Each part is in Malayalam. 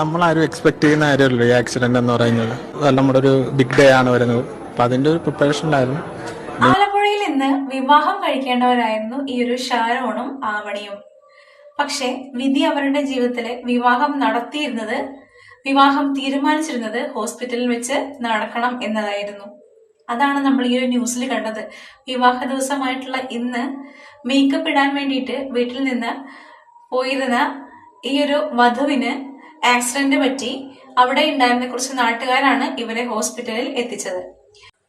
നമ്മളാരും എക്സ്പെക്ട് ചെയ്യുന്ന കാര്യമല്ലോ ഈ ആക്സിഡന്റ് എന്ന് പറയുന്നത്. നമ്മുടെ ഒരു ബിഗ് ഡേ ആണ് വരുന്നത്. അപ്പൊ അതിന്റെ ഒരു പ്രിപ്പറേഷനിലായിരുന്നു ആലപ്പുഴയിൽ ഇന്ന് വിവാഹം കഴിക്കേണ്ടവരായിരുന്നു ഈ ഒരു ഷാരോണും ആവണിയും. പക്ഷെ വിധി അവരുടെ ജീവിതത്തിലെ വിവാഹം നടത്തിയിരുന്നത് വിവാഹം തീരുമാനിച്ചിരുന്നത് ഹോസ്പിറ്റലിൽ വെച്ച് നടക്കണം എന്നതായിരുന്നു. അതാണ് നമ്മൾ ഈ ഒരു ന്യൂസിൽ കണ്ടത്. വിവാഹ ദിവസമായിട്ടുള്ള ഇന്ന് മേക്കപ്പ് ഇടാൻ വേണ്ടിയിട്ട് വീട്ടിൽ നിന്ന് പോയിരുന്ന ഈ ഒരു വധുവിന് ആക്സിഡന്റ് പറ്റി അവിടെ ഉണ്ടായിരുന്ന കുറച്ച് നാട്ടുകാരാണ് ഇവരെ ഹോസ്പിറ്റലിൽ എത്തിച്ചത്.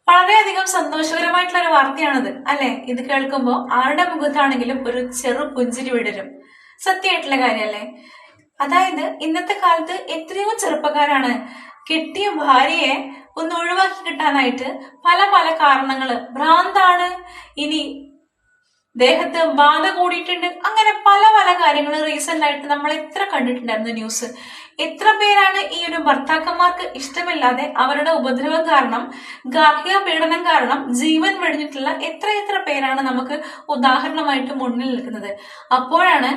വളരെയധികം സന്തോഷകരമായിട്ടുള്ള ഒരു വാർത്തയാണിത് അല്ലെ? ഇത് കേൾക്കുമ്പോൾ ആരുടെ മുഖത്താണെങ്കിലും ഒരു ചെറു പുഞ്ചിരി വിടരും. സത്യമായിട്ടുള്ള കാര്യമല്ലേ? അതായത് ഇന്നത്തെ കാലത്ത് എത്രയോ ചെറുപ്പക്കാരാണ് കെട്ടിയ ഭാര്യയെ ഒന്ന് ഒഴിവാക്കി കിട്ടാനായിട്ട് പല പല കാരണങ്ങൾ. ഭ്രാന്താണ്. ഇനി ദേഹത്ത് ബാധ കൂടിയിട്ടുണ്ട്. അങ്ങനെ പല പല കാര്യങ്ങൾ റീസെന്റ് ആയിട്ട് നമ്മൾ എത്ര കണ്ടിട്ടുണ്ടായിരുന്നു ന്യൂസ് എത്ര പേരാണ് ഈ ഒരു ഭർത്താക്കന്മാർക്ക് ഇഷ്ടമില്ലാതെ അവരുടെ ഉപദ്രവം കാരണം ഗാർഹിക പീഡനം കാരണം ജീവൻ വെടിഞ്ഞിട്ടുള്ള എത്ര എത്ര പേരാണ് നമുക്ക് ഉദാഹരണമായിട്ട് മുന്നിൽ നിൽക്കുന്നത്. അപ്പോഴാണ്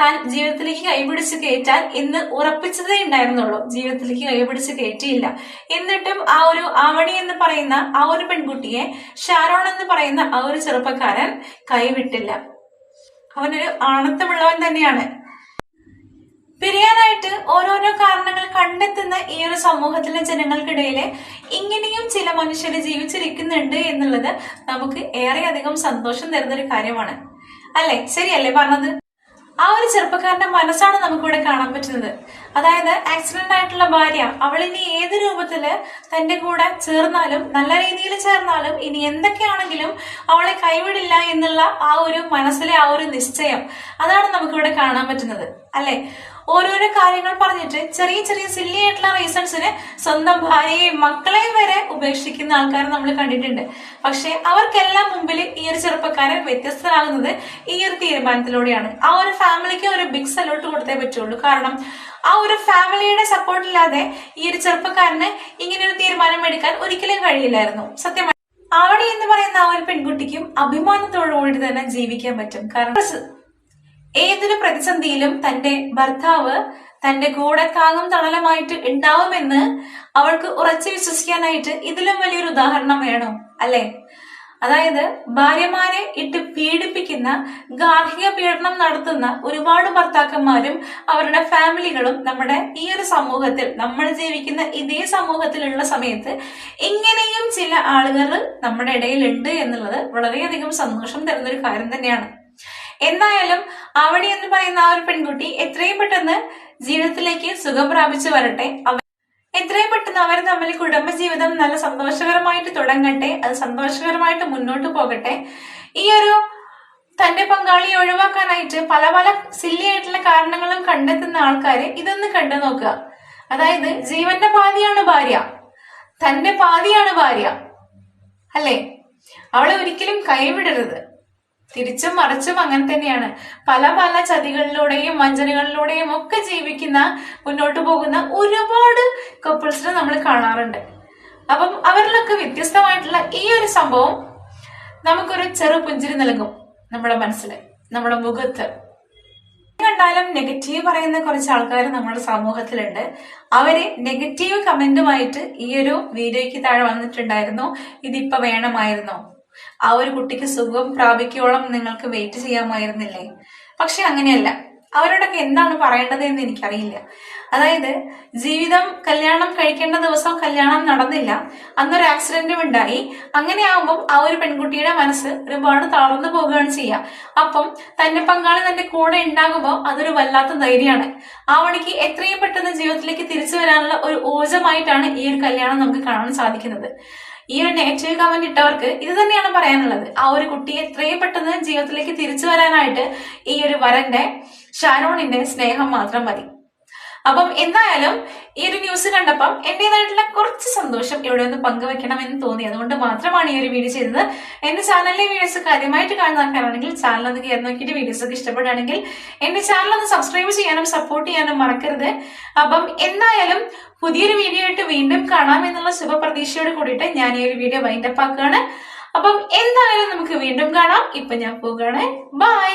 താൻ ജീവിതത്തിലേക്ക് കൈപിടിച്ച് കയറ്റാൻ എന്ന് ഉറപ്പിച്ചതേ ഉണ്ടായിരുന്നുള്ളൂ. ജീവിതത്തിലേക്ക് കൈപിടിച്ച് കയറ്റിയില്ല. എന്നിട്ടും ആ ഒരു ആവണി എന്ന് പറയുന്ന ആ ഒരു പെൺകുട്ടിയെ ഷാരോൺ എന്ന് പറയുന്ന ആ ഒരു ചെറുപ്പക്കാരൻ കൈവിട്ടില്ല. അവനൊരു ആണത്തമുള്ളവൻ തന്നെയാണ്. പിരിയാനായിട്ട് ഓരോരോ കാരണങ്ങൾ കണ്ടെത്തുന്ന ഈ ഒരു സമൂഹത്തിലെ ജനങ്ങൾക്കിടയിൽ ഇങ്ങനെയും ചില മനുഷ്യർ ജീവിച്ചിരിക്കുന്നുണ്ട് എന്നുള്ളത് നമുക്ക് ഏറെയധികം സന്തോഷം തരുന്ന ഒരു കാര്യമാണ്. അല്ലെ? ശരിയല്ലേ പറഞ്ഞത്? ആ ഒരു ചെറുപ്പക്കാരന്റെ മനസ്സാണ് നമുക്കിവിടെ കാണാൻ പറ്റുന്നത്. അതായത് ആക്സിഡന്റ് ആയിട്ടുള്ള ഭാര്യ അവൾ ഇനി ഏത് രൂപത്തിൽ തന്റെ കൂടെ ചേർന്നാലും നല്ല രീതിയിൽ ചേർന്നാലും ഇനി എന്തൊക്കെയാണെങ്കിലും അവളെ കൈവിടില്ല എന്നുള്ള ആ ഒരു മനസ്സിലെ ആ ഒരു നിശ്ചയം. അതാണ് നമുക്കിവിടെ കാണാൻ പറ്റുന്നത്. അല്ലെ? ഓരോരോ കാര്യങ്ങൾ പറഞ്ഞിട്ട് ചെറിയ ചെറിയ സില്ലി ആയിട്ടുള്ള റീസൺസിന് സ്വന്തം ഭാര്യയെയും മക്കളെയും വരെ ഉപേക്ഷിക്കുന്ന ആൾക്കാരെ നമ്മൾ കണ്ടിട്ടുണ്ട്. പക്ഷെ അവർക്കെല്ലാം മുമ്പിൽ ഈ ഒരു ചെറുപ്പക്കാരൻ വ്യത്യസ്തനാകുന്നത് ഈ ഒരു തീരുമാനത്തിലൂടെയാണ്. ആ ഒരു ഫാമിലിക്ക് ഒരു ബിഗ് സല്യൂട്ട് കൊടുത്തേ പറ്റുള്ളൂ. കാരണം ആ ഒരു ഫാമിലിയുടെ സപ്പോർട്ട് ഇല്ലാതെ ഈ ഒരു ചെറുപ്പക്കാരന് ഇങ്ങനെ ഒരു തീരുമാനം എടുക്കാൻ ഒരിക്കലും കഴിയില്ലായിരുന്നു. സത്യമായി അവിടെ എന്ന് പറയുന്ന ആ ഒരു പെൺകുട്ടിക്കും അഭിമാനത്തോടുകൂടി തന്നെ ജീവിക്കാൻ പറ്റും. കാരണം ഏതൊരു പ്രതിസന്ധിയിലും തന്റെ ഭർത്താവ് തന്റെ കൂടെ താങ്ങും തണലമായിട്ട് ഉണ്ടാവുമെന്ന് അവൾക്ക് ഉറച്ചു വിശ്വസിക്കാനായിട്ട് ഇതിലും വലിയൊരു ഉദാഹരണം വേണം അല്ലെ? അതായത് ഭാര്യമാരെ ഇട്ട് പീഡിപ്പിക്കുന്ന ഗാർഹിക പീഡനം നടത്തുന്ന ഒരുപാട് ഭർത്താക്കന്മാരും അവരുടെ ഫാമിലികളും നമ്മുടെ ഈ ഒരു സമൂഹത്തിൽ നമ്മൾ ജീവിക്കുന്ന ഇതേ സമൂഹത്തിലുള്ള സമയത്ത് ഇങ്ങനെയും ചില ആളുകൾ നമ്മുടെ ഇടയിലുണ്ട് എന്നുള്ളത് വളരെയധികം സന്തോഷം തരുന്ന ഒരു കാര്യം തന്നെയാണ്. എന്തായാലും അവിടെ എന്ന് പറയുന്ന ആ ഒരു പെൺകുട്ടി എത്രയും പെട്ടെന്ന് ജീവിതത്തിലേക്ക് സുഖം പ്രാപിച്ചു വരട്ടെ. എത്രയും പെട്ടെന്ന് അവർ തമ്മിൽ കുടുംബജീവിതം നല്ല സന്തോഷകരമായിട്ട് തുടങ്ങട്ടെ. അത് സന്തോഷകരമായിട്ട് മുന്നോട്ട് പോകട്ടെ. ഈ ഒരു തന്റെ പങ്കാളിയെ ഒഴിവാക്കാനായിട്ട് പല പല സില്ലി ആയിട്ടുള്ള കാരണങ്ങളും കണ്ടെത്തുന്ന ആൾക്കാര് ഇതൊന്ന് കണ്ടു നോക്കുക. അതായത് ജീവന്റെ പാതിയാണ് ഭാര്യ. തന്റെ പാതിയാണ് ഭാര്യ. അല്ലേ? അവളെ ഒരിക്കലും കൈവിടരുത്. തിരിച്ചും മറിച്ചും അങ്ങനെ തന്നെയാണ്. പല പല ചതികളിലൂടെയും വഞ്ചനകളിലൂടെയും ഒക്കെ ജീവിക്കുന്ന മുന്നോട്ട് പോകുന്ന ഒരുപാട് കപ്പിൾസിനെ നമ്മൾ കാണാറുണ്ട്. അപ്പം അവരിലൊക്കെ വ്യത്യസ്തമായിട്ടുള്ള ഈ ഒരു സംഭവം നമുക്കൊരു ചെറു പുഞ്ചിരി നൽകും നമ്മുടെ മനസ്സിൽ നമ്മുടെ മുഖത്ത്. കണ്ടാലും നെഗറ്റീവ് പറയുന്ന കുറച്ച് ആൾക്കാർ നമ്മുടെ സമൂഹത്തിലുണ്ട്. അവർ നെഗറ്റീവ് കമന്റുമായിട്ട് ഈ ഒരു വീഡിയോയ്ക്ക് താഴെ വന്നിട്ടുണ്ടായിരുന്നു. ഇതിപ്പോ വേണമായിരുന്നോ. ആ ഒരു കുട്ടിക്ക് സുഖം പ്രാപിക്കോളം നിങ്ങൾക്ക് വെയിറ്റ് ചെയ്യാമായിരുന്നില്ലേ? പക്ഷെ അങ്ങനെയല്ല. അവരോടൊക്കെ എന്താണ് പറയേണ്ടത് എന്ന് എനിക്കറിയില്ല. അതായത് ജീവിതം കല്യാണം കഴിക്കേണ്ട ദിവസം കല്യാണം നടന്നില്ല. അന്നൊരു ആക്സിഡന്റും ഉണ്ടായി. അങ്ങനെ ആകുമ്പോൾ ആ ഒരു പെൺകുട്ടിയുടെ മനസ്സ് ഒരുപാട് തളർന്നു പോവുകയാണ് ചെയ്യുക അപ്പം തന്റെ പങ്കാളി തന്റെ കൂടെ ഉണ്ടാകുമ്പോൾ അതൊരു വല്ലാത്ത ധൈര്യമാണ്. ആ വഴിക്ക് എത്രയും പെട്ടെന്ന് ജീവിതത്തിലേക്ക് തിരിച്ചു വരാനുള്ള ഒരു ഊർജമായിട്ടാണ് ഈ ഒരു കല്യാണം നമുക്ക് കാണാൻ സാധിക്കുന്നത്. ഈ ഒരു നെഗറ്റീവ് കമന്റ് ഇട്ടവർക്ക് ഇത് തന്നെയാണ് പറയാനുള്ളത്. ആ ഒരു കുട്ടി എത്രയും പെട്ടെന്ന് ജീവിതത്തിലേക്ക് തിരിച്ചു വരാനായിട്ട് ഈ ഒരു വരന്റെ ഷാരോണിന്റെ സ്നേഹം മാത്രം മതി. അപ്പം എന്തായാലും ഈ ഒരു ന്യൂസ് കണ്ടപ്പം എന്റേതായിട്ടുള്ള കുറച്ച് സന്തോഷം ഇവിടെ ഒന്ന് പങ്കുവെക്കണം എന്ന് തോന്നി. അതുകൊണ്ട് മാത്രമാണ് ഈ ഒരു വീഡിയോ ചെയ്തത്. എന്റെ ചാനലിലെ വീഡിയോസ് കാര്യമായിട്ട് കാണുന്ന ആൾക്കാരാണെങ്കിൽ ചാനൽ ഒന്ന് കയറി നോക്കിയിട്ട് വീഡിയോസ് ഒക്കെ ഇഷ്ടപ്പെടുകയാണെങ്കിൽ എന്റെ ചാനൽ ഒന്ന് സബ്സ്ക്രൈബ് ചെയ്യാനും സപ്പോർട്ട് ചെയ്യാനും മറക്കരുത്. അപ്പം എന്തായാലും പുതിയൊരു വീഡിയോ ആയിട്ട് വീണ്ടും കാണാം എന്നുള്ള ശുഭപ്രതീക്ഷയോട് കൂടിയിട്ട് ഞാൻ ഈ ഒരു വീഡിയോ വൈൻഡപ്പ് ആക്കുകയാണ്. അപ്പം എന്തായാലും നമുക്ക് വീണ്ടും കാണാം. ഇപ്പൊ ഞാൻ പോവുകയാണ്. ബൈ